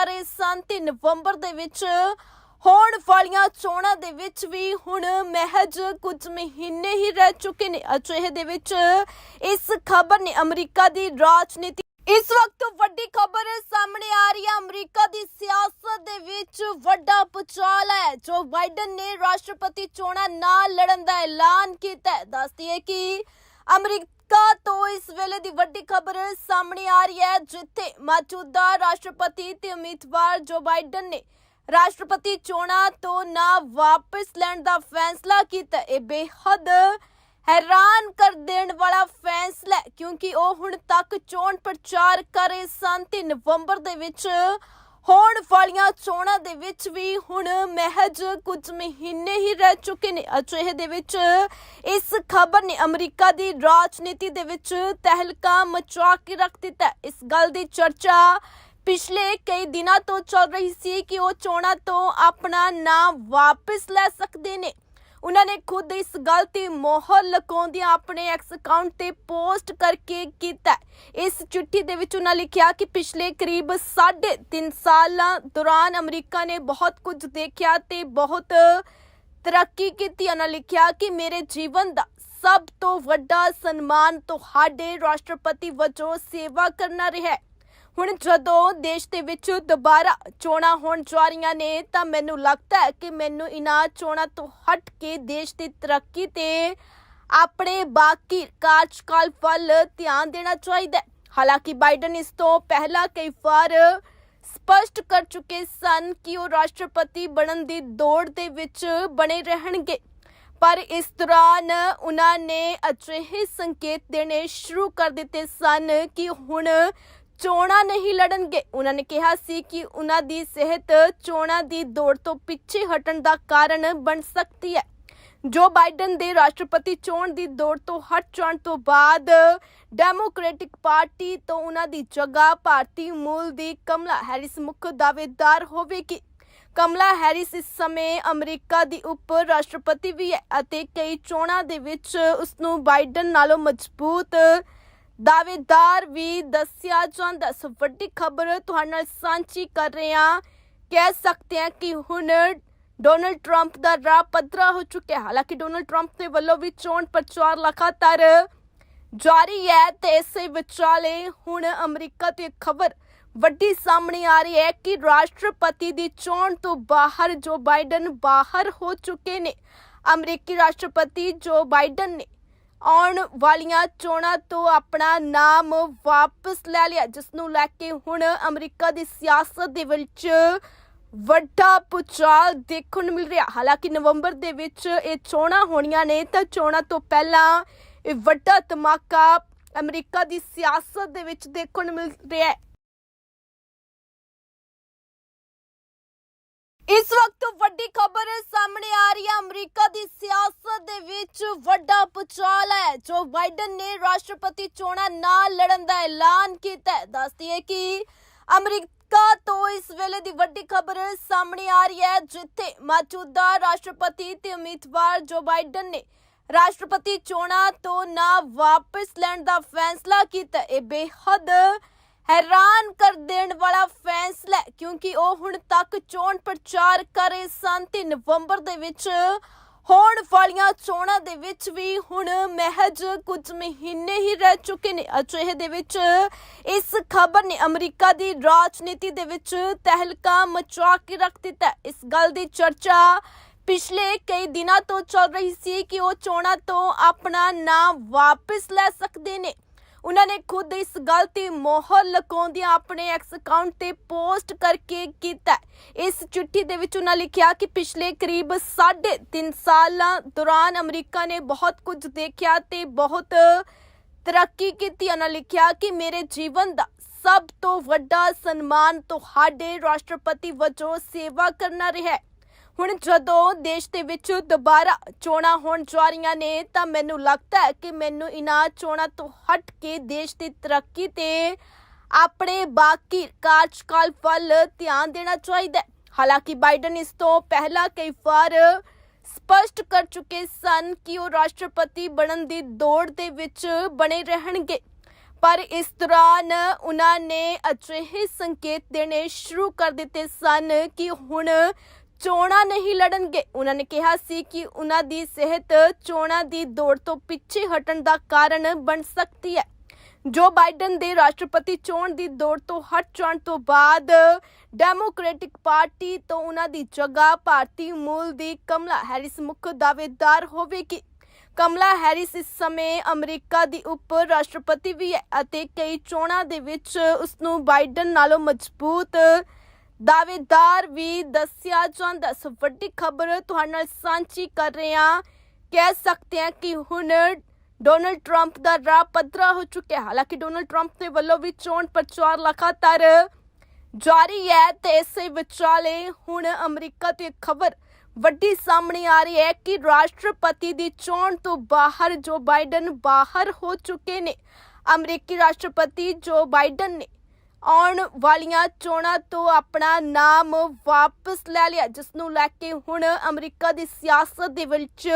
ਕਰ ਰਹੇ ਸਨ ਤੇ ਨਵੰਬਰ ਦੇ ਵਿੱਚ ਹੋਣ ਵਾਲੀਆਂ ਚੋਣਾਂ ਦੇ ਵਿੱਚ ਵੀ ਹੁਣ ਮਹਿਜ ਕੁਝ ਮਹੀਨੇ ਹੀ ਰਹਿ ਚੁੱਕੇ ਨੇ। ਅਜਿਹੇ ਦੇ ਵਿੱਚ ਇਸ ਖਬਰ ਨੇ ਅਮਰੀਕਾ ਦੀ ਰਾਜਨੀਤੀ ਇਸ ਵਕਤ ਵੱਡੀ ਖਬਰ ਸਾਹਮਣੇ ਆ ਰਹੀ ਹੈ। ਅਮਰੀਕਾ ਦੀ ਸਿਆਸਤ ਦੇ ਵਿੱਚ ਵੱਡਾ ਪੁਚਾਲ ਹੈ। ਜੋ ਬਾਈਡਨ ਨੇ ਰਾਸ਼ਟਰਪਤੀ ਚੋਣਾਂ ਨਾ ਲੜਨ ਦਾ ਐਲਾਨ ਕੀਤਾ ਹੈ। ਦੱਸਦੀ ਹੈ ਕਿ ਅਮਰੀਕਾ ਤੋਂ ਇਸ ਵੇਲੇ ਦੀ ਵੱਡੀ ਖਬਰ ਸਾਹਮਣੇ ਆ ਰਹੀ ਹੈ, ਜਿੱਥੇ ਮੌਜੂਦਾ ਰਾਸ਼ਟਰਪਤੀ ਤੇ ਉਮੀਦਵਾਰ ਜੋ ਬਾਈਡਨ ਨੇ ਰਾਸ਼ਟਰਪਤੀ ਚੋਣਾਂ ਤੋਂ ਨਾ ਵਾਪਸ ਲੈਣ ਦਾ ਫੈਸਲਾ ਕੀਤਾ। ਇਹ ਬੇਹੱਦ ਹੈਰਾਨ ਕਰ ਦੇਣ ਵਾਲਾ ਫੈਸਲਾ ਹੈ, ਕਿਉਂਕਿ ਉਹ ਹੁਣ ਤੱਕ ਚੋਣ ਪ੍ਰਚਾਰ ਕਰ ਰਹੇ ਸਨ ਤੇ ਨਵੰਬਰ ਦੇ ਵਿੱਚ ਹੋਣ ਵਾਲੀਆਂ ਚੋਣਾਂ ਦੇ ਵਿੱਚ ਵੀ ਹੁਣ ਮਹਿਜ ਕੁਝ ਮਹੀਨੇ ਹੀ ਰਹਿ ਚੁੱਕੇ ਨੇ। ਅਜਿਹੇ ਦੇ ਵਿੱਚ ਇਸ ਖਬਰ ਨੇ ਅਮਰੀਕਾ ਦੀ ਰਾਜਨੀਤੀ ਦੇ ਵਿੱਚ ਤਹਿਲਕਾ ਮਚਾ ਕੇ ਰੱਖ ਦਿੱਤਾ। ਇਸ ਗੱਲ ਦੀ ਚਰਚਾ ਪਿਛਲੇ ਕਈ ਦਿਨਾਂ ਤੋਂ ਚੱਲ ਰਹੀ ਸੀ ਕਿ ਉਹ ਚੋਣਾਂ ਤੋਂ ਆਪਣਾ ਨਾਮ ਵਾਪਸ ਲੈ ਸਕਦੇ ਨੇ। ਉਹਨਾਂ ਨੇ ਖੁਦ ਇਸ ਗੱਲ ਤੇ ਮੋਹਰ ਲਗਾਉਂਦਿਆਂ ਆਪਣੇ ਐਕਸ ਅਕਾਊਂਟ ਤੇ ਪੋਸਟ ਕਰਕੇ ਕੀਤਾ ਇਸ ਚਿੱਠੀ ਦੇ ਵਿੱਚ ਉਹਨਾਂ ਲਿਖਿਆ ਕਿ ਪਿਛਲੇ ਕਰੀਬ 3.5 ਸਾਲਾਂ ਦੌਰਾਨ ਅਮਰੀਕਾ ਨੇ ਬਹੁਤ ਕੁਝ ਦੇਖਿਆ ਤੇ ਬਹੁਤ ਤਰੱਕੀ ਕੀਤੀ। ਉਹਨਾਂ ਲਿਖਿਆ ਕਿ ਮੇਰੇ ਜੀਵਨ ਦਾ ਸਭ ਤੋਂ ਵੱਡਾ ਸਨਮਾਨ ਤੁਹਾਡੇ ਰਾਸ਼ਟਰਪਤੀ ਵਜੋਂ ਸੇਵਾ ਕਰਨਾ ਰਿਹਾ ਹੁਣ ਜਦੋਂ ਦੇਸ਼ ਦੇ ਵਿੱਚ ਦੁਬਾਰਾ ਚੋਣਾਂ ਹੋਣ ਜਾ ਰਹੀਆਂ ਨੇ, ਤਾਂ ਮੈਨੂੰ ਲੱਗਦਾ ਹੈ ਕਿ ਮੈਨੂੰ ਇਨ੍ਹਾਂ ਚੋਣਾਂ ਤੋਂ ਹਟ ਕੇ ਦੇਸ਼ ਦੀ ਤਰੱਕੀ ਤੇ ਆਪਣੇ ਬਾਕੀ ਕਾਰਜਕਾਲ ਵੱਲ ਧਿਆਨ ਦੇਣਾ ਚਾਹੀਦਾ ਹਾਲਾਂਕਿ ਬਾਈਡਨ ਇਸ ਤੋਂ ਪਹਿਲਾਂ ਕਈ ਵਾਰ ਸਪਸ਼ਟ ਕਰ ਚੁੱਕੇ ਸਨ ਕਿ ਉਹ ਰਾਸ਼ਟਰਪਤੀ ਬਣਨ ਦੀ ਦੌੜ ਦੇ ਵਿੱਚ ਬਣੇ ਰਹਿਣਗੇ। ਪਰ ਇਸ ਦੌਰਾਨ ਉਹਨਾਂ ਨੇ ਅਜਿਹੇ ਸੰਕੇਤ ਦੇਣੇ ਸ਼ੁਰੂ ਕਰ ਦਿੱਤੇ ਸਨ ਕਿ ਹੁਣ ਚੋਣਾਂ ਨਹੀਂ ਲੜਨਗੇ। ਉਹਨਾਂ ਨੇ ਕਿਹਾ ਸੀ ਕਿ ਉਹਨਾਂ ਦੀ ਸਿਹਤ ਚੋਣਾਂ ਦੀ ਦੌੜ ਤੋਂ ਪਿੱਛੇ ਹਟਣ ਦਾ ਕਾਰਨ ਬਣ ਸਕਦੀ ਹੈ। ਜੋ ਬਾਈਡਨ ਦੇ ਰਾਸ਼ਟਰਪਤੀ ਚੋਣ ਦੀ ਦੌੜ ਤੋਂ ਹਟ ਜਾਣ ਤੋਂ ਬਾਅਦ ਡੈਮੋਕ੍ਰੈਟਿਕ ਪਾਰਟੀ ਤੋਂ ਉਹਨਾਂ ਦੀ ਜਗ੍ਹਾ ਭਾਰਤੀ ਮੂਲ ਦੀ ਕਮਲਾ ਹੈਰਿਸ ਮੁੱਖ ਦਾਅਵੇਦਾਰ ਹੋਵੇਗੀ। ਕਮਲਾ ਹੈਰਿਸ ਇਸ ਸਮੇਂ ਅਮਰੀਕਾ ਦੀ ਉਪ ਰਾਸ਼ਟਰਪਤੀ ਵੀ ਹੈ ਅਤੇ ਕਈ ਚੋਣਾਂ ਦੇ ਵਿੱਚ ਉਸ ਨੂੰ ਬਾਈਡਨ ਨਾਲੋਂ ਮਜ਼ਬੂਤ ਦਾਅਵੇਦਾਰ ਵੀ ਦੱਸਿਆ ਜਾਂਦਾ ਸੋ ਵੱਡੀ ਖਬਰ ਤੁਹਾਡੇ ਨਾਲ ਸਾਂਝੀ ਕਰ ਰਹੇ ਹਾਂ। ਕਹਿ ਸਕਦੇ ਹਾਂ ਕਿ ਹੁਣ ਡੋਨਲਡ ਟਰੰਪ ਦਾ ਰਾਹ ਪੱਧਰਾ ਹੋ ਚੁੱਕਿਆ ਹਾਲਾਂਕਿ ਡੋਨਲਡ ਟਰੰਪ ਦੇ ਵੱਲੋਂ ਵੀ ਚੋਣ ਪ੍ਰਚਾਰ ਲਗਾਤਾਰ ਜਾਰੀ ਹੈ ਤੇ ਇਸੇ ਵਿਚਾਲੇ ਹੁਣ ਅਮਰੀਕਾ ਤੇ ਖਬਰ ਵੱਡੀ ਸਾਹਮਣੇ ਆ ਰਹੀ ਹੈ ਕਿ ਰਾਸ਼ਟਰਪਤੀ ਦੀ ਚੋਣ ਤੋਂ ਬਾਹਰ ਜੋ ਬਾਈਡਨ ਬਾਹਰ ਹੋ ਚੁੱਕੇ ਨੇ, ਅਮਰੀਕੀ ਰਾਸ਼ਟਰਪਤੀ ਜੋ ਬਾਈਡਨ ਨੇ ਆਉਣ ਵਾਲੀਆਂ ਚੋਣਾਂ ਤੋਂ ਆਪਣਾ ਨਾਮ ਵਾਪਸ ਲੈ ਲਿਆ ਜਿਸ ਨੂੰ ਲੈ ਕੇ ਹੁਣ ਅਮਰੀਕਾ ਦੀ ਸਿਆਸਤ ਦੇ ਵਿੱਚ ਵੱਡਾ ਪੁਚਾਲ ਦੇਖਣ ਨੂੰ ਮਿਲ ਰਿਹਾ। ਹਾਲਾਂਕਿ ਨਵੰਬਰ ਦੇ ਵਿੱਚ ਇਹ ਚੋਣਾਂ ਹੋਣੀਆਂ ਨੇ, ਤਾਂ ਚੋਣਾਂ ਤੋਂ ਪਹਿਲਾਂ ਇਹ ਵੱਡਾ ਧਮਾਕਾ ਅਮਰੀਕਾ ਦੀ ਸਿਆਸਤ ਦੇ ਵਿੱਚ ਦੇਖਣ ਨੂੰ ਮਿਲ ਰਿਹਾ ਹੈ। ਇਸ ਵਕਤ ਵੱਡੀ ਖਬਰ ਸਾਹਮਣੇ ਆ ਰਹੀ ਹੈ। ਅਮਰੀਕਾ ਦੀ ਸਿਆਸਤ ਦੇ ਵਿੱਚ ਵੱਡਾ ਪੁਚਾਲ ਹੈ। ਜੋ ਬਾਈਡਨ ਨੇ ਰਾਸ਼ਟਰਪਤੀ ਚੋਣਾਂ ਨਾ ਲੜਨ ਦਾ ਐਲਾਨ ਕੀਤਾ ਹੈ। ਦੱਸਦੀ ਹੈ ਕਿ ਅਮਰੀਕਾ ਤੋਂ ਇਸ ਵੇਲੇ ਦੀ ਵੱਡੀ ਖਬਰ ਸਾਹਮਣੇ ਆ ਰਹੀ ਹੈ, ਜਿੱਥੇ ਮੌਜੂਦਾ ਰਾਸ਼ਟਰਪਤੀ ਤੇ ਉਮੀਦਵਾਰ ਜੋ ਬਾਈਡਨ ਨੇ ਰਾਸ਼ਟਰਪਤੀ ਚੋਣਾਂ ਤੋਂ ਨਾ ਵਾਪਸ ਲੈਣ ਦਾ ਫੈਸਲਾ ਕੀਤਾ ਇਹ ਬੇਹੱਦ ਹੈਰਾਨ ਕਰ ਦੇਣ ਵਾਲਾ ਫੈਸਲਾ ਕਿਉਂਕਿ ਉਹ ਹੁਣ ਤੱਕ ਚੋਣ ਪ੍ਰਚਾਰ ਕਰ ਰਹੇ ਸਨ ਤੇ ਨਵੰਬਰ ਦੇ ਵਿੱਚ ਹੋਣ ਵਾਲੀਆਂ ਚੋਣਾਂ ਦੇ ਵਿੱਚ ਵੀ ਹੁਣ ਮਹਿਜ ਕੁਝ ਮਹੀਨੇ ਹੀ ਰਹਿ ਚੁੱਕੇ ਨੇ। ਅਜਿਹੇ ਦੇ ਵਿੱਚ ਇਸ ਖਬਰ ਨੇ ਅਮਰੀਕਾ ਦੀ ਰਾਜਨੀਤੀ ਦੇ ਵਿੱਚ ਤਹਿਲਕਾ ਮਚਾ ਕੇ ਰੱਖ ਦਿੱਤਾ ਇਸ ਗੱਲ ਦੀ ਚਰਚਾ ਪਿਛਲੇ ਕਈ ਦਿਨਾਂ ਤੋਂ ਚੱਲ ਰਹੀ ਸੀ ਕਿ ਉਹ ਚੋਣਾਂ ਤੋਂ ਆਪਣਾ ਨਾਮ ਵਾਪਸ ਲੈ ਸਕਦੇ ਨੇ। ਉਹਨਾਂ ਨੇ ਖੁਦ ਇਸ ਗੱਲ ਤੇ ਮੋਹਰ ਲਗਾਉਂਦਿਆਂ ਆਪਣੇ ਐਕਸ ਅਕਾਊਂਟ ਤੇ ਪੋਸਟ ਕਰਕੇ ਕੀਤਾ। ਇਸ ਚਿੱਠੀ ਦੇ ਵਿੱਚ ਉਹਨਾਂ ਲਿਖਿਆ ਕਿ ਪਿਛਲੇ ਕਰੀਬ 3.5 ਸਾਲਾਂ ਦੌਰਾਨ ਅਮਰੀਕਾ ਨੇ ਬਹੁਤ ਕੁਝ ਦੇਖਿਆ ਤੇ ਬਹੁਤ ਤਰੱਕੀ ਕੀਤੀ। ਉਹਨਾਂ ਲਿਖਿਆ ਕਿ ਮੇਰੇ ਜੀਵਨ ਦਾ ਸਭ ਤੋਂ ਵੱਡਾ ਸਨਮਾਨ ਤੁਹਾਡੇ ਰਾਸ਼ਟਰਪਤੀ ਵਜੋਂ ਸੇਵਾ ਕਰਨਾ ਰਿਹਾ ਹੈ। ਹੁਣ ਜਦੋਂ ਦੇਸ਼ ਦੇ ਵਿੱਚ ਦੁਬਾਰਾ ਚੋਣਾਂ ਹੋਣ ਜਾ ਰਹੀਆਂ ਨੇ, ਤਾਂ ਮੈਨੂੰ ਲੱਗਦਾ ਹੈ ਕਿ ਮੈਨੂੰ ਇਹਨਾਂ ਚੋਣਾਂ ਤੋਂ ਹਟ ਕੇ ਦੇਸ਼ ਦੀ ਤਰੱਕੀ ਤੇ ਆਪਣੇ ਬਾਕੀ ਕਾਰਜਕਾਲ ਵੱਲ ਧਿਆਨ ਦੇਣਾ ਚਾਹੀਦਾ ਹਾਲਾਂਕਿ ਬਾਈਡਨ ਇਸ ਤੋਂ ਪਹਿਲਾਂ ਕਈ ਵਾਰ ਸਪਸ਼ਟ ਕਰ ਚੁੱਕੇ ਸਨ ਕਿ ਉਹ ਰਾਸ਼ਟਰਪਤੀ ਬਣਨ ਦੀ ਦੌੜ ਦੇ ਵਿੱਚ ਬਣੇ ਰਹਿਣਗੇ। ਪਰ ਇਸ ਦੌਰਾਨ ਉਹਨਾਂ ਨੇ ਅਜਿਹੇ ਸੰਕੇਤ ਦੇਣੇ ਸ਼ੁਰੂ ਕਰ ਦਿੱਤੇ ਸਨ ਕਿ ਹੁਣ ਚੋਣਾਂ ਨਹੀਂ ਲੜਨਗੇ। ਉਹਨਾਂ ਨੇ ਕਿਹਾ ਸੀ ਕਿ ਉਹਨਾਂ ਦੀ ਸਿਹਤ ਚੋਣਾਂ ਦੀ ਦੌੜ ਤੋਂ ਪਿੱਛੇ ਹਟਣ ਦਾ ਕਾਰਨ ਬਣ ਸਕਦੀ ਹੈ। ਜੋ ਬਾਈਡਨ ਦੇ ਰਾਸ਼ਟਰਪਤੀ ਚੋਣ ਦੀ ਦੌੜ ਤੋਂ ਹਟ ਜਾਣ ਤੋਂ ਬਾਅਦ ਡੈਮੋਕ੍ਰੈਟਿਕ ਪਾਰਟੀ ਤੋਂ ਉਹਨਾਂ ਦੀ ਜਗ੍ਹਾ ਭਾਰਤੀ ਮੂਲ ਦੀ ਕਮਲਾ ਹੈਰਿਸ ਮੁੱਖ ਦਾਅਵੇਦਾਰ ਹੋਵੇਗੀ। ਕਮਲਾ ਹੈਰਿਸ ਇਸ ਸਮੇਂ ਅਮਰੀਕਾ ਦੀ ਉਪ ਰਾਸ਼ਟਰਪਤੀ ਵੀ ਹੈ ਅਤੇ ਕਈ ਚੋਣਾਂ ਦੇ ਵਿੱਚ ਉਸ ਨੂੰ ਬਾਈਡਨ ਨਾਲੋਂ ਮਜ਼ਬੂਤ ਦਾਅਵੇਦਾਰ ਵੀ ਦੱਸਿਆ ਜਾਂਦਾ ਸੋ ਵੱਡੀ ਖਬਰ ਤੁਹਾਡੇ ਨਾਲ ਸਾਂਝੀ ਕਰ ਰਹੇ ਹਾਂ। ਕਹਿ ਸਕਦੇ ਹਾਂ ਕਿ ਹੁਣ ਡੋਨਲਡ ਟਰੰਪ ਦਾ ਰਾਹ ਪੱਧਰਾ ਹੋ ਚੁੱਕਿਆ ਹਾਲਾਂਕਿ ਡੋਨਲਡ ਟਰੰਪ ਦੇ ਵੱਲੋਂ ਵੀ ਚੋਣ ਪ੍ਰਚਾਰ ਲਗਾਤਾਰ ਜਾਰੀ ਹੈ ਤੇ ਇਸੇ ਵਿਚਾਲੇ ਹੁਣ ਅਮਰੀਕਾ ਤੇ ਖਬਰ ਵੱਡੀ ਸਾਹਮਣੇ ਆ ਰਹੀ ਹੈ ਕਿ ਰਾਸ਼ਟਰਪਤੀ ਦੀ ਚੋਣ ਤੋਂ ਬਾਹਰ ਜੋ ਬਾਈਡਨ ਬਾਹਰ ਹੋ ਚੁੱਕੇ ਨੇ, ਅਮਰੀਕੀ ਰਾਸ਼ਟਰਪਤੀ ਜੋ ਬਾਈਡਨ ਨੇ ਆਉਣ ਵਾਲੀਆਂ ਚੋਣਾਂ ਤੋਂ ਆਪਣਾ ਨਾਮ ਵਾਪਸ ਲੈ ਲਿਆ ਜਿਸ ਨੂੰ ਲੈ ਕੇ ਹੁਣ ਅਮਰੀਕਾ ਦੀ ਸਿਆਸਤ ਦੇ ਵਿੱਚ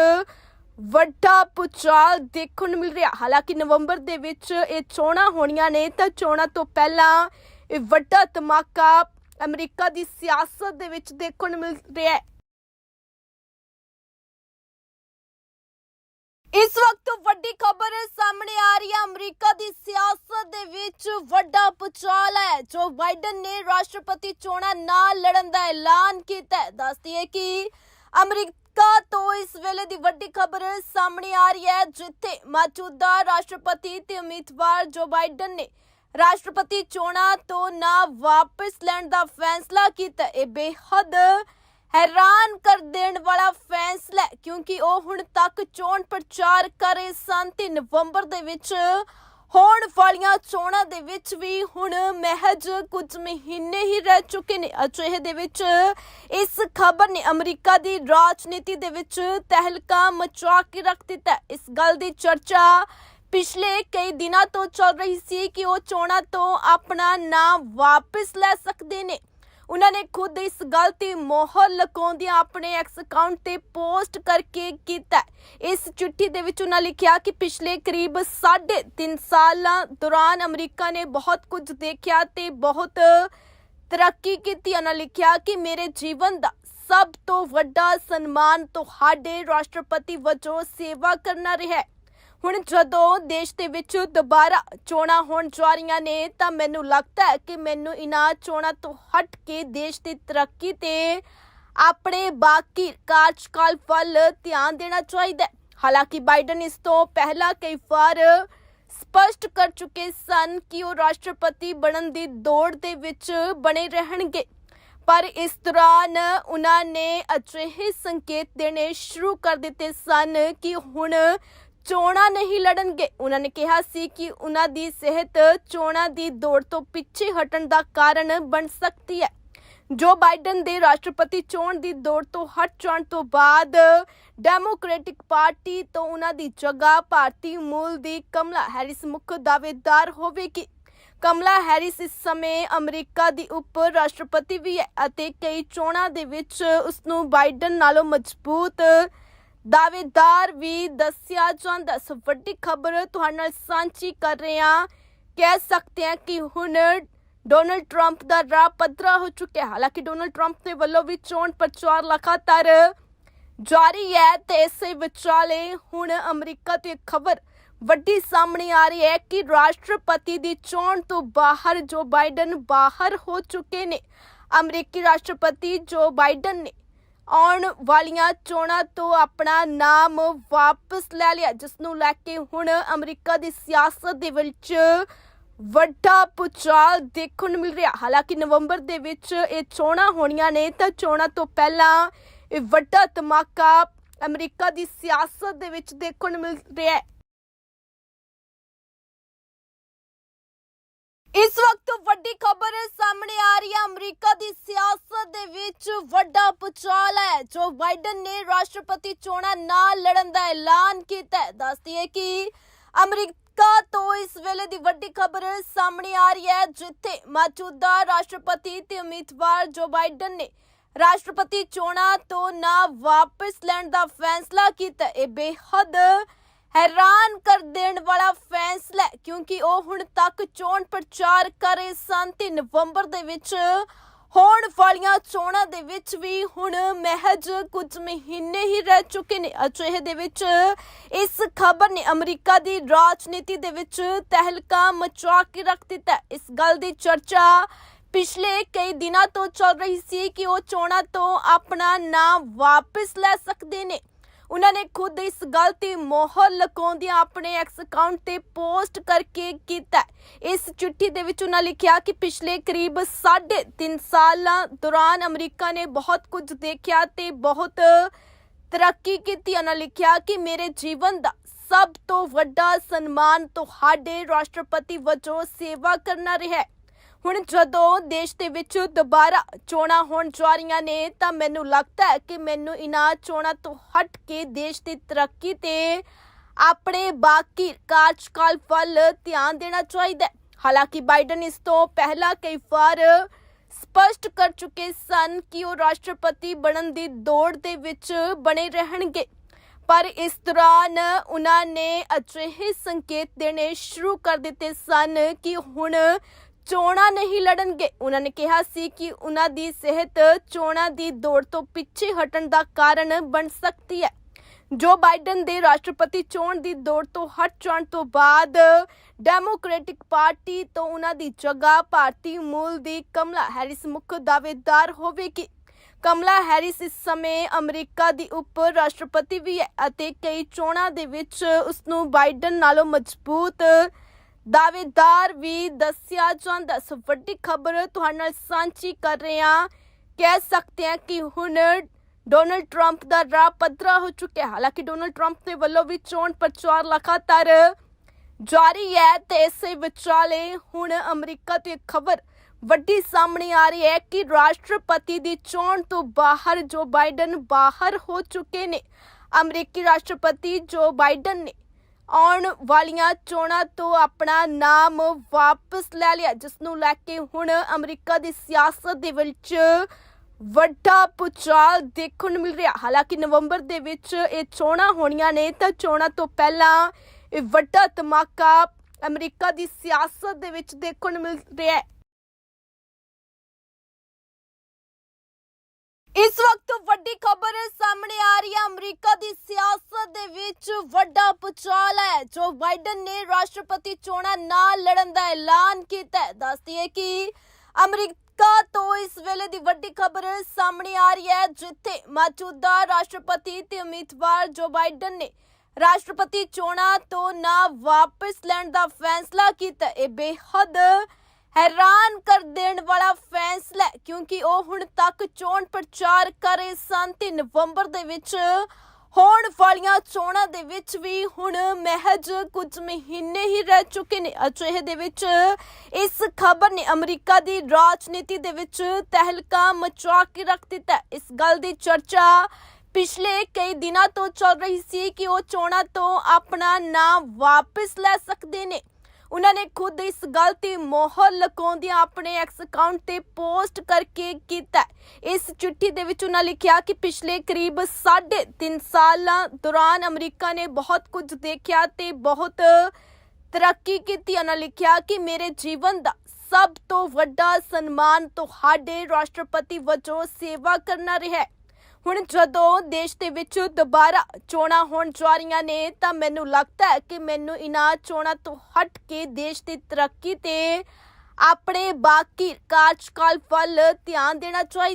ਵੱਡਾ ਪੁਚਾਲ ਦੇਖਣ ਨੂੰ ਮਿਲ ਰਿਹਾ। ਹਾਲਾਂਕਿ ਨਵੰਬਰ ਦੇ ਵਿੱਚ ਇਹ ਚੋਣਾਂ ਹੋਣੀਆਂ ਨੇ, ਤਾਂ ਚੋਣਾਂ ਤੋਂ ਪਹਿਲਾਂ ਇਹ ਵੱਡਾ ਧਮਾਕਾ ਅਮਰੀਕਾ ਦੀ ਸਿਆਸਤ ਦੇ ਵਿੱਚ ਦੇਖਣ ਨੂੰ ਮਿਲ ਰਿਹਾ ਹੈ। ਇਸ ਵਕਤ ਵੱਡੀ ਖਬਰ ਸਾਹਮਣੇ ਆ ਰਹੀ ਹੈ। ਅਮਰੀਕਾ ਦੀ ਸਿਆਸਤ ਦੇ ਵਿੱਚ ਵੱਡਾ ਪੁਚਾਲ ਹੈ। ਜੋ ਬਾਈਡਨ ਨੇ ਰਾਸ਼ਟਰਪਤੀ ਚੋਣਾਂ ਨਾ ਲੜਨ ਦਾ ਐਲਾਨ ਕੀਤਾ ਹੈ। ਦੱਸਦੀ ਹੈ ਕਿ ਅਮਰੀਕਾ ਤੋਂ ਇਸ ਵੇਲੇ ਦੀ ਵੱਡੀ ਖਬਰ ਸਾਹਮਣੇ ਆ ਰਹੀ ਹੈ, ਜਿੱਥੇ ਮੌਜੂਦਾ ਰਾਸ਼ਟਰਪਤੀ ਤੇ ਉਮੀਦਵਾਰ ਜੋ ਬਾਈਡਨ ਨੇ ਰਾਸ਼ਟਰਪਤੀ ਚੋਣਾਂ ਤੋਂ ਨਾ ਵਾਪਸ ਲੈਣ ਦਾ ਫੈਸਲਾ ਕੀਤਾ ਇਹ ਬੇਹੱਦ ਹੈਰਾਨ ਕਰ ਦੇਣ ਵਾਲਾ ਫੈਸਲਾ ਕਿਉਂਕਿ ਉਹ ਹੁਣ ਤੱਕ ਚੋਣ ਪ੍ਰਚਾਰ ਕਰ ਰਹੇ ਸਨ ਤੇ ਨਵੰਬਰ ਦੇ ਵਿੱਚ ਹੋਣ ਵਾਲੀਆਂ ਚੋਣਾਂ ਦੇ ਵਿੱਚ ਵੀ ਹੁਣ ਮਹਿਜ ਕੁਝ ਮਹੀਨੇ ਹੀ ਰਹਿ ਚੁੱਕੇ ਨੇ। ਅਜਿਹੇ ਦੇ ਵਿੱਚ ਇਸ ਖਬਰ ਨੇ ਅਮਰੀਕਾ ਦੀ ਰਾਜਨੀਤੀ ਦੇ ਵਿੱਚ ਤਹਿਲਕਾ ਮਚਾ ਕੇ ਰੱਖ ਦਿੱਤਾ ਇਸ ਗੱਲ ਦੀ ਚਰਚਾ ਪਿਛਲੇ ਕਈ ਦਿਨਾਂ ਤੋਂ ਚੱਲ ਰਹੀ ਸੀ ਕਿ ਉਹ ਚੋਣਾਂ ਤੋਂ ਆਪਣਾ ਨਾਮ ਵਾਪਸ ਲੈ ਸਕਦੇ ਨੇ। ਉਹਨਾਂ ਨੇ ਖੁਦ ਇਸ ਗੱਲ ਤੇ ਮੋਹਰ ਲਗਾਉਂਦਿਆਂ ਆਪਣੇ ਐਕਸ ਅਕਾਊਂਟ ਤੇ ਪੋਸਟ ਕਰਕੇ ਕੀਤਾ। ਇਸ ਚਿੱਠੀ ਦੇ ਵਿੱਚ ਉਹਨਾਂ ਲਿਖਿਆ ਕਿ ਪਿਛਲੇ ਕਰੀਬ 3.5 ਸਾਲਾਂ ਦੌਰਾਨ ਅਮਰੀਕਾ ਨੇ ਬਹੁਤ ਕੁਝ ਦੇਖਿਆ ਤੇ ਬਹੁਤ ਤਰੱਕੀ ਕੀਤੀ। ਉਹਨਾਂ ਲਿਖਿਆ ਕਿ ਮੇਰੇ ਜੀਵਨ ਦਾ ਸਭ ਤੋਂ ਵੱਡਾ ਸਨਮਾਨ ਤੁਹਾਡੇ ਰਾਸ਼ਟਰਪਤੀ ਵਜੋਂ ਸੇਵਾ ਕਰਨਾ ਰਿਹਾ ਹੈ। ਹੁਣ ਜਦੋਂ ਦੇਸ਼ ਦੇ ਵਿੱਚ ਦੁਬਾਰਾ ਚੋਣਾਂ ਹੋਣ ਜਾ ਰਹੀਆਂ ਨੇ, ਤਾਂ ਮੈਨੂੰ ਲੱਗਦਾ ਹੈ ਕਿ ਮੈਨੂੰ ਇਨ੍ਹਾਂ ਚੋਣਾਂ ਤੋਂ ਹਟ ਕੇ ਦੇਸ਼ ਦੀ ਤਰੱਕੀ ਤੇ ਆਪਣੇ ਬਾਕੀ ਕਾਰਜਕਾਲ ਵੱਲ ਧਿਆਨ ਦੇਣਾ ਚਾਹੀਦਾ ਹਾਲਾਂਕਿ ਬਾਈਡਨ ਇਸ ਤੋਂ ਪਹਿਲਾਂ ਕਈ ਵਾਰ ਸਪਸ਼ਟ ਕਰ ਚੁੱਕੇ ਸਨ ਕਿ ਉਹ ਰਾਸ਼ਟਰਪਤੀ ਬਣਨ ਦੀ ਦੌੜ ਦੇ ਵਿੱਚ ਬਣੇ ਰਹਿਣਗੇ। ਪਰ ਇਸ ਦੌਰਾਨ ਉਹਨਾਂ ਨੇ ਅਜਿਹੇ ਸੰਕੇਤ ਦੇਣੇ ਸ਼ੁਰੂ ਕਰ ਦਿੱਤੇ ਸਨ ਕਿ ਹੁਣ ਚੋਣਾਂ ਨਹੀਂ ਲੜਨਗੇ। ਉਹਨਾਂ ਨੇ ਕਿਹਾ ਸੀ ਕਿ ਉਹਨਾਂ ਦੀ ਸਿਹਤ ਚੋਣਾਂ ਦੀ ਦੌੜ ਤੋਂ ਪਿੱਛੇ ਹਟਣ ਦਾ ਕਾਰਨ ਬਣ ਸਕਦੀ ਹੈ। ਜੋ ਬਾਈਡਨ ਦੇ ਰਾਸ਼ਟਰਪਤੀ ਚੋਣ ਦੀ ਦੌੜ ਤੋਂ ਹਟ ਜਾਣ ਤੋਂ ਬਾਅਦ ਡੈਮੋਕ੍ਰੈਟਿਕ ਪਾਰਟੀ ਤੋਂ ਉਹਨਾਂ ਦੀ ਜਗ੍ਹਾ ਭਾਰਤੀ ਮੂਲ ਦੀ ਕਮਲਾ ਹੈਰਿਸ ਮੁੱਖ ਦਾਅਵੇਦਾਰ ਹੋਵੇਗੀ। ਕਮਲਾ ਹੈਰਿਸ ਇਸ ਸਮੇਂ ਅਮਰੀਕਾ ਦੀ ਉਪ ਰਾਸ਼ਟਰਪਤੀ ਵੀ ਹੈ ਅਤੇ ਕਈ ਚੋਣਾਂ ਦੇ ਵਿੱਚ ਉਸ ਨੂੰ ਬਾਈਡਨ ਨਾਲੋਂ ਮਜ਼ਬੂਤ ਦਾਅਵੇਦਾਰ ਵੀ ਦੱਸਿਆ ਜਾਂਦਾ ਸੋ ਵੱਡੀ ਖਬਰ ਤੁਹਾਡੇ ਨਾਲ ਸਾਂਝੀ ਕਰ ਰਹੇ ਹਾਂ। ਕਹਿ ਸਕਦੇ ਹਾਂ ਕਿ ਹੁਣ ਡੋਨਲਡ ਟਰੰਪ ਦਾ ਰਾਹ ਪੱਧਰਾ ਹੋ ਚੁੱਕਿਆ ਹਾਲਾਂਕਿ ਡੋਨਲਡ ਟਰੰਪ ਦੇ ਵੱਲੋਂ ਵੀ ਚੋਣ ਪ੍ਰਚਾਰ ਲਗਾਤਾਰ ਜਾਰੀ ਹੈ ਤੇ ਇਸੇ ਵਿਚਾਲੇ ਹੁਣ ਅਮਰੀਕਾ ਤੇ ਖਬਰ ਵੱਡੀ ਸਾਹਮਣੇ ਆ ਰਹੀ ਹੈ ਕਿ ਰਾਸ਼ਟਰਪਤੀ ਦੀ ਚੋਣ ਤੋਂ ਬਾਹਰ ਜੋ ਬਾਈਡਨ ਬਾਹਰ ਹੋ ਚੁੱਕੇ ਨੇ, ਅਮਰੀਕੀ ਰਾਸ਼ਟਰਪਤੀ ਜੋ ਬਾਈਡਨ ਨੇ ਆਉਣ ਵਾਲੀਆਂ ਚੋਣਾਂ ਤੋਂ ਆਪਣਾ ਨਾਮ ਵਾਪਸ ਲੈ ਲਿਆ ਜਿਸ ਨੂੰ ਲੈ ਕੇ ਹੁਣ ਅਮਰੀਕਾ ਦੀ ਸਿਆਸਤ ਦੇ ਵਿੱਚ ਵੱਡਾ ਪੁਚਾਲ ਦੇਖਣ ਨੂੰ ਮਿਲ ਰਿਹਾ। ਹਾਲਾਂਕਿ ਨਵੰਬਰ ਦੇ ਵਿੱਚ ਇਹ ਚੋਣਾਂ ਹੋਣੀਆਂ ਨੇ, ਤਾਂ ਚੋਣਾਂ ਤੋਂ ਪਹਿਲਾਂ ਇਹ ਵੱਡਾ ਧਮਾਕਾ ਅਮਰੀਕਾ ਦੀ ਸਿਆਸਤ ਦੇ ਵਿੱਚ ਦੇਖਣ ਨੂੰ ਮਿਲ ਰਿਹਾ ਹੈ। ਇਸ ਵਕਤ ਵੱਡੀ ਖਬਰ ਸਾਹਮਣੇ ਆ ਰਹੀ ਹੈ। ਅਮਰੀਕਾ ਦੀ ਸਿਆਸਤ ਦੇ ਵਿੱਚ ਵੱਡਾ ਪੁਚਾਲ ਹੈ। ਜੋ ਬਾਈਡਨ ਨੇ ਰਾਸ਼ਟਰਪਤੀ ਚੋਣਾਂ ਨਾ ਲੜਨ ਦਾ ਐਲਾਨ ਕੀਤਾ ਹੈ। ਦੱਸਦੀ ਹੈ ਕਿ ਅਮਰੀਕਾ ਤੋਂ ਇਸ ਵੇਲੇ ਦੀ ਵੱਡੀ ਖਬਰ ਸਾਹਮਣੇ ਆ ਰਹੀ ਹੈ, ਜਿੱਥੇ ਮੌਜੂਦਾ ਰਾਸ਼ਟਰਪਤੀ ਤੇ ਉਮੀਦਵਾਰ ਜੋ ਬਾਈਡਨ ਨੇ ਰਾਸ਼ਟਰਪਤੀ ਚੋਣਾਂ ਤੋਂ ਨਾ ਵਾਪਸ ਲੈਣ ਦਾ ਫੈਸਲਾ ਕੀਤਾ ਇਹ ਬੇਹੱਦ ਹੈਰਾਨ ਕਰ ਦੇਣ ਵਾਲਾ ਫੈਸਲਾ ਕਿਉਂਕਿ ਉਹ ਹੁਣ ਤੱਕ ਚੋਣ ਪ੍ਰਚਾਰ ਕਰ ਰਹੇ ਸਨ ਤੇ ਨਵੰਬਰ ਦੇ ਵਿੱਚ ਹੋਣ ਵਾਲੀਆਂ ਚੋਣਾਂ ਦੇ ਵਿੱਚ ਵੀ ਹੁਣ ਮਹਿਜ ਕੁਝ ਮਹੀਨੇ ਹੀ ਰਹਿ ਚੁੱਕੇ ਨੇ। ਅਜਿਹੇ ਦੇ ਵਿੱਚ ਇਸ ਖਬਰ ਨੇ ਅਮਰੀਕਾ ਦੀ ਰਾਜਨੀਤੀ ਦੇ ਵਿੱਚ ਤਹਿਲਕਾ ਮਚਾ ਕੇ ਰੱਖ ਦਿੱਤਾ। ਇਸ ਗੱਲ ਦੀ ਚਰਚਾ ਪਿਛਲੇ ਕਈ ਦਿਨਾਂ ਤੋਂ ਚੱਲ ਰਹੀ ਸੀ ਕਿ ਉਹ ਚੋਣਾਂ ਤੋਂ ਆਪਣਾ ਨਾਮ ਵਾਪਸ ਲੈ ਸਕਦੇ ਨੇ। ਉਹਨਾਂ ਨੇ ਖੁਦ ਇਸ ਗੱਲ ਤੇ ਮੋਹਰ ਲਗਾਉਂਦਿਆਂ ਆਪਣੇ ਐਕਸ ਅਕਾਊਂਟ ਤੇ ਪੋਸਟ ਕਰਕੇ ਕੀਤਾ। ਇਸ ਚਿੱਠੀ ਦੇ ਵਿੱਚ ਉਹਨਾਂ ਲਿਖਿਆ ਕਿ ਪਿਛਲੇ ਕਰੀਬ 3.5 ਸਾਲਾਂ ਦੌਰਾਨ ਅਮਰੀਕਾ ਨੇ ਬਹੁਤ ਕੁਝ ਦੇਖਿਆ ਤੇ ਬਹੁਤ ਤਰੱਕੀ ਕੀਤੀ। ਉਹਨਾਂ ਲਿਖਿਆ ਕਿ ਮੇਰੇ ਜੀਵਨ ਦਾ ਸਭ ਤੋਂ ਵੱਡਾ ਸਨਮਾਨ ਤੁਹਾਡੇ ਰਾਸ਼ਟਰਪਤੀ ਵਜੋਂ ਸੇਵਾ ਕਰਨਾ ਰਿਹਾ ਹੁਣ ਜਦੋਂ ਦੇਸ਼ ਦੇ ਵਿੱਚ ਦੁਬਾਰਾ ਚੋਣਾਂ ਹੋਣ ਜਾ ਰਹੀਆਂ ਨੇ, ਤਾਂ ਮੈਨੂੰ ਲੱਗਦਾ ਹੈ ਕਿ ਮੈਨੂੰ ਇਨ੍ਹਾਂ ਚੋਣਾਂ ਤੋਂ ਹਟ ਕੇ ਦੇਸ਼ ਦੀ ਤਰੱਕੀ ਤੇ ਆਪਣੇ ਬਾਕੀ ਕਾਰਜਕਾਲ ਵੱਲ ਧਿਆਨ ਦੇਣਾ ਚਾਹੀਦਾ ਹਾਲਾਂਕਿ ਬਾਈਡਨ ਇਸ ਤੋਂ ਪਹਿਲਾਂ ਕਈ ਵਾਰ ਸਪਸ਼ਟ ਕਰ ਚੁੱਕੇ ਸਨ ਕਿ ਉਹ ਰਾਸ਼ਟਰਪਤੀ ਬਣਨ ਦੀ ਦੌੜ ਦੇ ਵਿੱਚ ਬਣੇ ਰਹਿਣਗੇ। ਪਰ ਇਸ ਦੌਰਾਨ ਉਹਨਾਂ ਨੇ ਅਜਿਹੇ ਸੰਕੇਤ ਦੇਣੇ ਸ਼ੁਰੂ ਕਰ ਦਿੱਤੇ ਸਨ ਕਿ ਹੁਣ ਚੋਣਾਂ ਨਹੀਂ ਲੜਨਗੇ। ਉਹਨਾਂ ਨੇ ਕਿਹਾ ਸੀ ਕਿ ਉਹਨਾਂ ਦੀ ਸਿਹਤ ਚੋਣਾਂ ਦੀ ਦੌੜ ਤੋਂ ਪਿੱਛੇ ਹਟਣ ਦਾ ਕਾਰਨ ਬਣ ਸਕਦੀ ਹੈ। ਜੋ ਬਾਈਡਨ ਦੇ ਰਾਸ਼ਟਰਪਤੀ ਚੋਣ ਦੀ ਦੌੜ ਤੋਂ ਹਟ ਜਾਣ ਤੋਂ ਬਾਅਦ ਡੈਮੋਕ੍ਰੈਟਿਕ ਪਾਰਟੀ ਤੋਂ ਉਹਨਾਂ ਦੀ ਜਗ੍ਹਾ ਭਾਰਤੀ ਮੂਲ ਦੀ ਕਮਲਾ ਹੈਰਿਸ ਮੁੱਖ ਦਾਅਵੇਦਾਰ ਹੋਵੇਗੀ। ਕਮਲਾ ਹੈਰਿਸ ਇਸ ਸਮੇਂ ਅਮਰੀਕਾ ਦੀ ਉਪ ਰਾਸ਼ਟਰਪਤੀ ਵੀ ਹੈ ਅਤੇ ਕਈ ਚੋਣਾਂ ਦੇ ਵਿੱਚ ਉਸ ਨੂੰ ਬਾਈਡਨ ਨਾਲੋਂ ਮਜ਼ਬੂਤ ਦਾਵੇਦਾਰ ਵੀ ਦੱਸਿਆ ਜਾਂਦਾ। ਸੋ ਵੱਡੀ ਖਬਰ ਤੁਹਾਡੇ ਨਾਲ ਸਾਂਝੀ ਕਰ ਰਹੇ ਹਾਂ। ਕਹਿ ਸਕਦੇ ਹਾਂ ਕਿ ਹੁਣ ਡੋਨਲਡ ਟਰੰਪ ਦਾ ਰਾਹ ਪੱਧਰਾ ਹੋ ਚੁੱਕਿਆ। ਹਾਲਾਂਕਿ ਡੋਨਲਡ ਟਰੰਪ ਦੇ ਵੱਲੋਂ ਵੀ ਚੋਣ ਪ੍ਰਚਾਰ ਲਗਾਤਾਰ ਜਾਰੀ ਹੈ ਤੇ ਇਸੇ ਵਿਚਾਲੇ ਹੁਣ ਅਮਰੀਕਾ ਤੋਂ ਖਬਰ ਵੱਡੀ ਸਾਹਮਣੇ ਆ ਰਹੀ ਹੈ ਕਿ ਰਾਸ਼ਟਰਪਤੀ ਦੀ ਚੋਣ ਤੋਂ ਬਾਹਰ ਜੋ ਬਾਈਡਨ ਬਾਹਰ ਹੋ ਚੁੱਕੇ ਨੇ। ਅਮਰੀਕੀ ਰਾਸ਼ਟਰਪਤੀ ਜੋ ਬਾਈਡਨ ਨੇ ਆਉਣ ਵਾਲੀਆਂ ਚੋਣਾਂ ਤੋਂ ਆਪਣਾ ਨਾਮ ਵਾਪਸ ਲੈ ਲਿਆ। ਜਿਸ ਨੂੰ ਲੈ ਕੇ ਹੁਣ ਅਮਰੀਕਾ ਦੀ ਸਿਆਸਤ ਦੇ ਵਿੱਚ ਵੱਡਾ ਪੁਚਾਲ ਦੇਖਣ ਨੂੰ ਮਿਲ ਰਿਹਾ। ਹਾਲਾਂਕਿ ਨਵੰਬਰ ਦੇ ਵਿੱਚ ਇਹ ਚੋਣਾਂ ਹੋਣੀਆਂ ਨੇ, ਤਾਂ ਚੋਣਾਂ ਤੋਂ ਪਹਿਲਾਂ ਇਹ ਵੱਡਾ ਧਮਾਕਾ ਅਮਰੀਕਾ ਦੀ ਸਿਆਸਤ ਦੇ ਵਿੱਚ ਦੇਖਣ ਨੂੰ ਮਿਲ ਰਿਹਾ ਹੈ। ਇਸ ਵਕਤ ਵੱਡੀ ਖਬਰ ਸਾਹਮਣੇ ਆ ਰਹੀ ਹੈ। ਅਮਰੀਕਾ ਦੀ ਸਿਆਸਤ ਦੇ ਵਿੱਚ ਵੱਡਾ ਪੁਚਾਲ ਹੈ। ਜੋ ਬਾਈਡਨ ਨੇ ਰਾਸ਼ਟਰਪਤੀ ਚੋਣਾਂ ਨਾ ਲੜਨ ਦਾ ਐਲਾਨ ਕੀਤਾ ਹੈ। ਦੱਸਦੀ ਹੈ ਕਿ ਅਮਰੀਕਾ ਤੋਂ ਇਸ ਵੇਲੇ ਦੀ ਵੱਡੀ ਖਬਰ ਸਾਹਮਣੇ ਆ ਰਹੀ ਹੈ, ਜਿੱਥੇ ਮੌਜੂਦਾ ਰਾਸ਼ਟਰਪਤੀ ਤੇ ਉਮੀਦਵਾਰ ਜੋ ਬਾਈਡਨ ਨੇ ਰਾਸ਼ਟਰਪਤੀ ਚੋਣਾਂ ਤੋਂ ਨਾ ਵਾਪਸ ਲੈਣ ਦਾ ਫੈਸਲਾ ਕੀਤਾ ਇਹ ਬੇਹੱਦ ਹੈਰਾਨ ਕਰ ਦੇਣ ਵਾਲਾ ਫੈਸਲਾ ਕਿਉਂਕਿ ਉਹ ਹੁਣ ਤੱਕ ਚੋਣ ਪ੍ਰਚਾਰ ਕਰ ਰਹੇ ਸਨ ਤੇ ਨਵੰਬਰ ਦੇ ਵਿੱਚ ਹੋਣ ਵਾਲੀਆਂ ਚੋਣਾਂ ਦੇ ਵਿੱਚ ਵੀ ਹੁਣ ਮਹਿਜ ਕੁਝ ਮਹੀਨੇ ਹੀ ਰਹਿ ਚੁੱਕੇ ਨੇ। ਅਜਿਹੇ ਦੇ ਵਿੱਚ ਇਸ ਖਬਰ ਨੇ ਅਮਰੀਕਾ ਦੀ ਰਾਜਨੀਤੀ ਦੇ ਵਿੱਚ ਤਹਿਲਕਾ ਮਚਾ ਕੇ ਰੱਖ ਦਿੱਤਾ। ਇਸ ਗੱਲ ਦੀ ਚਰਚਾ ਪਿਛਲੇ ਕਈ ਦਿਨਾਂ ਤੋਂ ਚੱਲ ਰਹੀ ਸੀ ਕਿ ਉਹ ਚੋਣਾਂ ਤੋਂ ਆਪਣਾ ਨਾਮ ਵਾਪਸ ਲੈ ਸਕਦੇ ਨੇ। ਉਹਨਾਂ ਨੇ ਖੁਦ ਇਸ ਗੱਲ ਤੇ ਮੋਹਰ ਲਗਾਉਂਦਿਆਂ ਆਪਣੇ ਐਕਸ ਅਕਾਊਂਟ ਤੇ ਪੋਸਟ ਕਰਕੇ ਕੀਤਾ। ਇਸ ਚਿੱਠੀ ਦੇ ਵਿੱਚ ਉਹਨਾਂ ਲਿਖਿਆ ਕਿ ਪਿਛਲੇ ਕਰੀਬ 3.5 ਸਾਲਾਂ ਦੌਰਾਨ ਅਮਰੀਕਾ ਨੇ ਬਹੁਤ ਕੁਝ ਦੇਖਿਆ ਤੇ ਬਹੁਤ ਤਰੱਕੀ ਕੀਤੀ। ਉਹਨਾਂ ਲਿਖਿਆ ਕਿ ਮੇਰੇ ਜੀਵਨ ਦਾ ਸਭ ਤੋਂ ਵੱਡਾ ਸਨਮਾਨ ਤੁਹਾਡੇ ਰਾਸ਼ਟਰਪਤੀ ਵਜੋਂ ਸੇਵਾ ਕਰਨਾ ਰਿਹਾ ਹੁਣ ਜਦੋਂ ਦੇਸ਼ ਦੇ ਵਿੱਚ ਦੁਬਾਰਾ ਚੋਣਾਂ ਹੋਣ ਜਾ ਰਹੀਆਂ ਨੇ, ਤਾਂ ਮੈਨੂੰ ਲੱਗਦਾ ਹੈ ਕਿ ਮੈਨੂੰ ਇਨ੍ਹਾਂ ਚੋਣਾਂ ਤੋਂ ਹਟ ਕੇ ਦੇਸ਼ ਦੀ ਤਰੱਕੀ ਤੇ ਆਪਣੇ ਬਾਕੀ ਕਾਰਜਕਾਲ ਵੱਲ ਧਿਆਨ ਦੇਣਾ ਚਾਹੀਦਾ